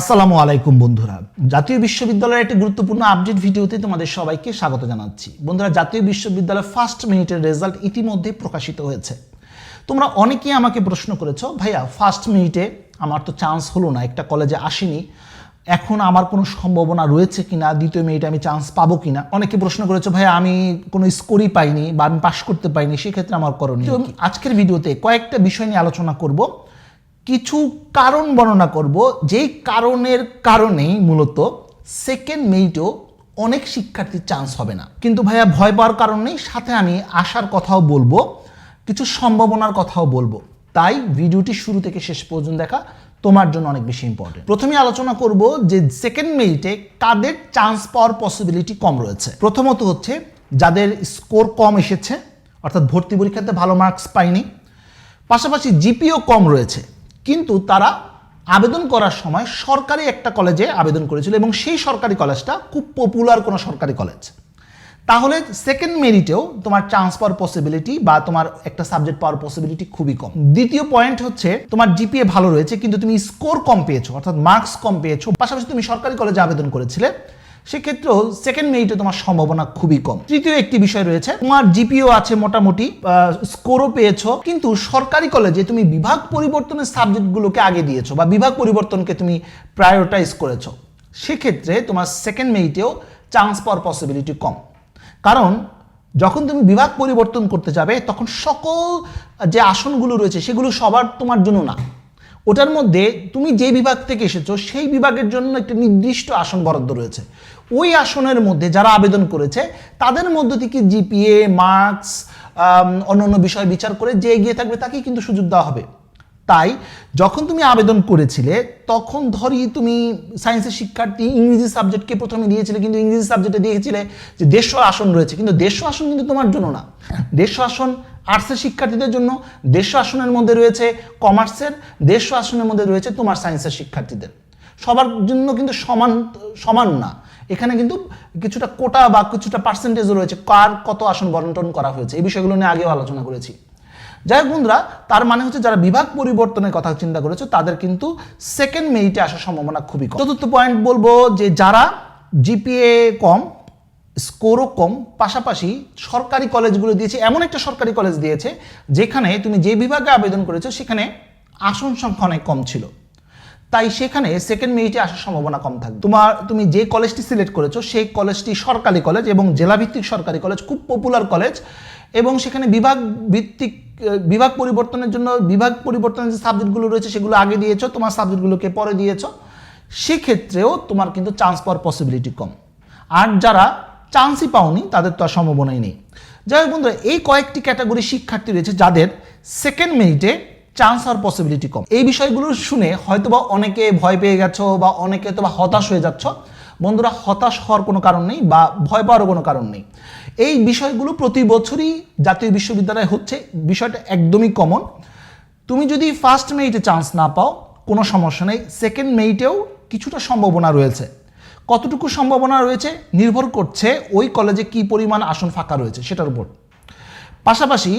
আসসালামু আলাইকুম বন্ধুরা। জাতীয় বিশ্ববিদ্যালয়ের একটি গুরুত্বপূর্ণ আপডেট ভিডিওতে তোমাদের সবাইকে স্বাগত জানাচ্ছি। বন্ধুরা, জাতীয় বিশ্ববিদ্যালয়ের ফার্স্ট মিনিটের রেজাল্ট ইতিমধ্যে প্রকাশিত হয়েছে। তোমরা অনেকেই আমাকে প্রশ্ন করেছ, ভাইয়া ফার্স্ট মিনিটে আমার তো চান্স হলো না, একটা কলেজে আসেনি। এখন আমার কোনো সম্ভাবনা রয়েছে কি না দ্বিতীয় মিনিটে আমি চান্স পাবো কিনা? অনেকে প্রশ্ন করেছ, ভাইয়া, আমি কোনো স্কোরই পাইনি বা আমি পাশ করতে পাইনি, সেক্ষেত্রে আমার করণীয় কি? আজকের ভিডিওতে কয়েকটা বিষয় নিয়ে আলোচনা করব। কিছু কারণ বর্ণনা করব। যেই কারণের কারণেই মূলত সেকেন্ড মেইটও অনেক শিক্ষার্থীর চান্স হবে না। কিন্তু ভাইয়া ভয় পাওয়ার কারণ নেই, সাথে আমি আসার কথাও বলব, কিছু সম্ভাবনার কথাও বলব। তাই ভিডিওটি শুরু থেকে শেষ পর্যন্ত দেখা, তোমার জন্য অনেক বেশি ইম্পর্টেন্ট প্রথমে আলোচনা করব যে সেকেন্ড মেরিটে কাদের চান্স পাওয়ার পসিবিলিটি কম রয়েছে। প্রথমত হচ্ছে যাদের স্কোর কম এসেছে, অর্থাৎ ভর্তি পরীক্ষাতে ভালো মার্কস পায়নি পাশাপাশি জিপিও কম রয়েছে। কিন্তু তারা আবেদন করার সময় সরকারি একটা কলেজে আবেদন করেছিল এবং সেই সরকারি কলেজটা খুব পপুলার কোনো সরকারি কলেজ তাহলে সেকেন্ড মেরিটেও তোমার চান্স পাওয়ার পসিবিলিটি বা তোমার একটা সাবজেক্ট পাওয়ার পসিবিলিটি খুবই কম। দ্বিতীয় পয়েন্ট হচ্ছে তোমার জিপিএ ভালো রয়েছে, কিন্তু তুমি স্কোর কম পেয়েছ, অর্থাৎ মার্কস কম পেয়েছ। পাশাপাশি তুমি সরকারি কলেজে আবেদন করেছিলে। সেক্ষেত্রেও সেকেন্ড মেরিটে তোমার সম্ভাবনা খুবই কম। তৃতীয় একটি বিষয় রয়েছে, তোমার জিপিও আছে মোটামুটি স্কোরও পেয়েছ, কিন্তু সরকারি কলেজে তুমি বিভাগ পরিবর্তনের সাবজেক্টগুলোকে আগে দিয়েছ বা বিভাগ পরিবর্তনকে তুমি প্রায়োরিটাইজ করেছ। সেক্ষেত্রে তোমার সেকেন্ড মেরিটেও চান্স পাওয়ার পসিবিলিটি কম। কারণ যখন তুমি বিভাগ পরিবর্তন করতে যাবে, তখন সকল যে আসনগুলো রয়েছে, সেগুলো সবার তোমার জন্য না। ওটার মধ্যে তুমি যে বিভাগ থেকে এসেছ, সেই বিভাগের জন্য একটি নির্দিষ্ট আসন বরাদ্দ রয়েছে। ওই আসনের মধ্যে যারা আবেদন করেছে, তাদের মধ্য থেকে জিপিএ, মার্কস অন্যান্য বিষয় বিচার করে যে এগিয়ে থাকবে তাকেই কিন্তু সুযোগ দেওয়া হবে। তাই যখন তুমি আবেদন করেছিলে, তখন ধরি তুমি সায়েন্সের শিক্ষার্থী, ইংরেজি সাবজেক্টকে প্রথমে দিয়েছিলে, কিন্তু ইংরেজি সাবজেক্টে দিয়েছিলে যে দেড়শো আসন রয়েছে। কিন্তু দেড়শো আসন কিন্তু তোমার জন্য না। দেড়শো আসন আর্টসের শিক্ষার্থীদের জন্য, দেড়শো আসনের মধ্যে রয়েছে কমার্সের, দেড়শো আসনের মধ্যে রয়েছে তোমার সায়েন্সের শিক্ষার্থীদের। সবার জন্য কিন্তু সমান সমান না। এখানে কিন্তু কিছুটা কোটা বা কিছুটা পার্সেন্টেজও রয়েছে, কার কত আসন বন্টন করা হয়েছে, এই বিষয়গুলো নিয়ে আগেও আলোচনা করেছি। যাই হোক বন্ধুরা, তার মানে হচ্ছে যারা বিভাগ পরিবর্তনের কথা চিন্তা করেছে, তাদের কিন্তু সেকেন্ড মেরিটে আসার সম্ভাবনা খুবই কম। চতুর্থ পয়েন্ট বলব যে যারা জিপিএ কম স্কোরও কম, পাশাপাশি সরকারি কলেজগুলো দিয়েছে, এমন একটা সরকারি কলেজ দিয়েছে, যেখানে তুমি যে বিভাগে আবেদন করেছ, সেখানে আসন সংখ্যা অনেক কম ছিল। তাই সেখানে সেকেন্ড মেরিটে আসার সম্ভাবনা কম থাকবে। তোমার, তুমি যে কলেজটি সিলেক্ট করেছ, সেই কলেজটি সরকারি কলেজ এবং জেলাভিত্তিক সরকারি কলেজ খুব পপুলার কলেজ এবং সেখানে বিভাগ ভিত্তিক বিভাগ পরিবর্তনের জন্য বিভাগ পরিবর্তনের যে সাবজেক্টগুলো রয়েছে সেগুলো আগে দিয়েছ, তোমার সাবজেক্টগুলোকে পরে দিয়েছ। সেক্ষেত্রেও তোমার কিন্তু চান্স পাওয়ার পসিবিলিটি কম। আর যারা চান্সই পাওনি, তাদের তো আর সম্ভাবনাই নেই। যাই হোক বন্ধুরা, এই কয়েকটি ক্যাটাগরি শিক্ষার্থী রয়েছে যাদের সেকেন্ড মেরিটে চান্স আর পসিবিলিটি কম। এই বিষয়গুলো শুনে হয়তোবা অনেকে ভয় পেয়ে গেছো বা অনেকে তো বা হতাশ হয়ে যাচ্ছ। বন্ধুরা, হতাশ হওয়ার কোনো কারণ নেই বা ভয় পাওয়ারও কোনো কারণ নেই। এই বিষয়গুলো প্রতি বছরই জাতীয় বিশ্ববিদ্যালয়ে হচ্ছে। বিষয়টা একদমই কমন তুমি যদি ফার্স্ট মেরিটে চান্স না পাও, কোনো সমস্যা নেই। সেকেন্ড মেরিটেও কিছুটা সম্ভাবনা রয়েছে। কতটুকু সম্ভাবনা রয়েছে নির্ভর করছে ওই কলেজে কি পরিমাণ আসন ফাঁকা রয়েছে সেটার উপর। পাশাপাশি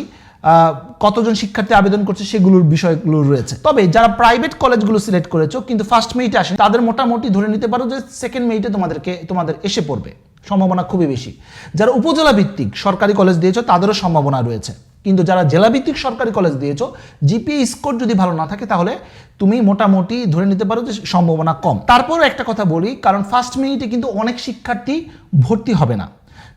কতজন শিক্ষার্থী আবেদন করছে সেগুলোর বিষয়গুলো রয়েছে। তবে যারা প্রাইভেট কলেজগুলো সিলেক্ট করেছ, কিন্তু ফার্স্ট মেরিটে আসে তাদের মোটামুটি ধরে নিতে পারো যে সেকেন্ড মেরিটে তোমাদেরকে, তোমাদের এসে পড়বে। সম্ভাবনা খুবই বেশি। যারা উপজেলা ভিত্তিক সরকারি কলেজ দিয়েছ, তাদেরও সম্ভাবনা রয়েছে। কিন্তু যারা জেলা ভিত্তিক সরকারি কলেজ দিয়েছ জিপিএ স্কোর যদি ভালো না থাকে, তাহলে তুমি মোটামুটি ধরে নিতে পারো যে সম্ভাবনা কম। তারপরও একটা কথা বলি, কারণ ফার্স্ট মিনিটে কিন্তু অনেক শিক্ষার্থী ভর্তি হবে না।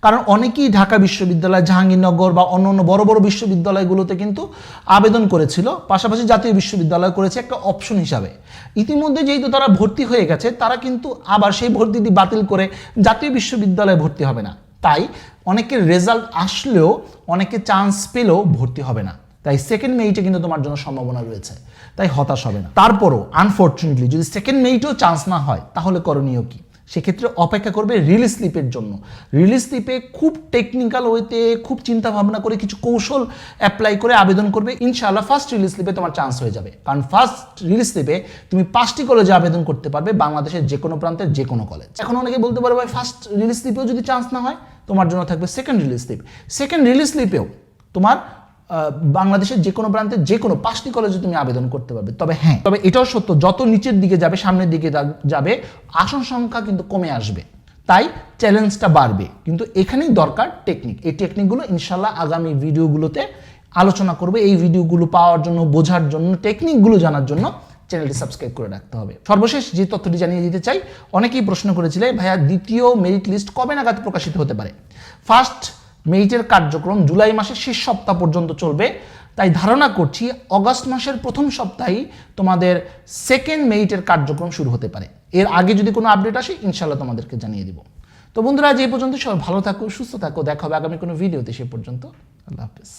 কারণ অনেকেই ঢাকা বিশ্ববিদ্যালয়, জাহাঙ্গীরনগর বা অন্য অন্য বড় বড় বিশ্ববিদ্যালয়গুলোতে কিন্তু আবেদন করেছিল। পাশাপাশি জাতীয় বিশ্ববিদ্যালয় করেছে একটা অপশন হিসাবে। ইতিমধ্যে যেহেতু তারা ভর্তি হয়ে গেছে, তারা কিন্তু আবার সেই ভর্তিটি বাতিল করে জাতীয় বিশ্ববিদ্যালয়ে ভর্তি হবে না। তাই অনেকের রেজাল্ট আসলেও অনেকে চান্স পেলেও ভর্তি হবে না। তাই সেকেন্ড মেরিটে কিন্তু তোমার জন্য সম্ভাবনা রয়েছে। তাই হতাশ হবে না। তারপরও আনফর্চুনেটলি যদি সেকেন্ড মেরিটেও চান্স না হয়, তাহলে করণীয় কি? সেক্ষেত্রে অপেক্ষা করবে রিলিজ স্লিপের জন্য। রিলিজ স্লিপে খুব টেকনিক্যাল ওয়েতে খুব চিন্তা ভাবনা করে কিছু কৌশল অ্যাপ্লাই করে আবেদন করবে, ইনশাআল্লাহ ফার্স্ট রিলিজ স্লিপে তোমার চান্স হয়ে যাবে। কারণ ফার্স্ট রিলিজ স্লিপে তুমি পাঁচটি কলেজে আবেদন করতে পারবে, বাংলাদেশের যে কোনো প্রান্তের যে কোনো কলেজ এখন অনেকে বলতে পারে, ভাই ফার্স্ট রিলিজ স্লিপেও যদি চান্স না হয়, তোমার জন্য থাকবে second release slip second release স্লিপেও তোমার বাংলাদেশের যে কোনো প্রান্তে যে কোনো পাঁচটি কলেজে তুমি আবেদন করতে পারবে। তবে হ্যাঁ তবে এটাও সত্য, যত নিচের দিকে যাবে, সামনের দিকে যাবে, আসন সংখ্যা কিন্তু কমে আসবে। তাই চ্যালেঞ্জটা বাড়বে। কিন্তু এখানেই দরকার টেকনিক এই টেকনিকগুলো ইনশাল্লাহ আগামী ভিডিওগুলোতে আলোচনা করবে। এই ভিডিওগুলো পাওয়ার জন্য, বোঝার জন্য টেকনিকগুলো জানার জন্য চ্যানেলটি সাবস্ক্রাইব করে রাখতে হবে। সর্বশেষ যে তথ্যটি জানিয়ে দিতে চাই, অনেকেই প্রশ্ন করেছিলে, ভাইয়া, দ্বিতীয় মেরিট লিস্ট কবে নাগাদ প্রকাশিত হতে পারে? ফার্স্ট মেরিটের কার্যক্রম জুলাই মাসের শেষ সপ্তাহ পর্যন্ত চলবে। তাই ধারণা করছি অগাস্ট মাসের প্রথম সপ্তাহেই তোমাদের সেকেন্ড মেইটের কার্যক্রম শুরু হতে পারে। এর আগে যদি কোনো আপডেট আসে ইনশাল্লাহ তোমাদেরকে জানিয়ে দিব। তো বন্ধুরা এই পর্যন্ত। সবাই ভালো থাকো, সুস্থ থাকো। দেখা হবে আগামী কোনো ভিডিওতে সে পর্যন্ত আল্লাহ হাফিজ।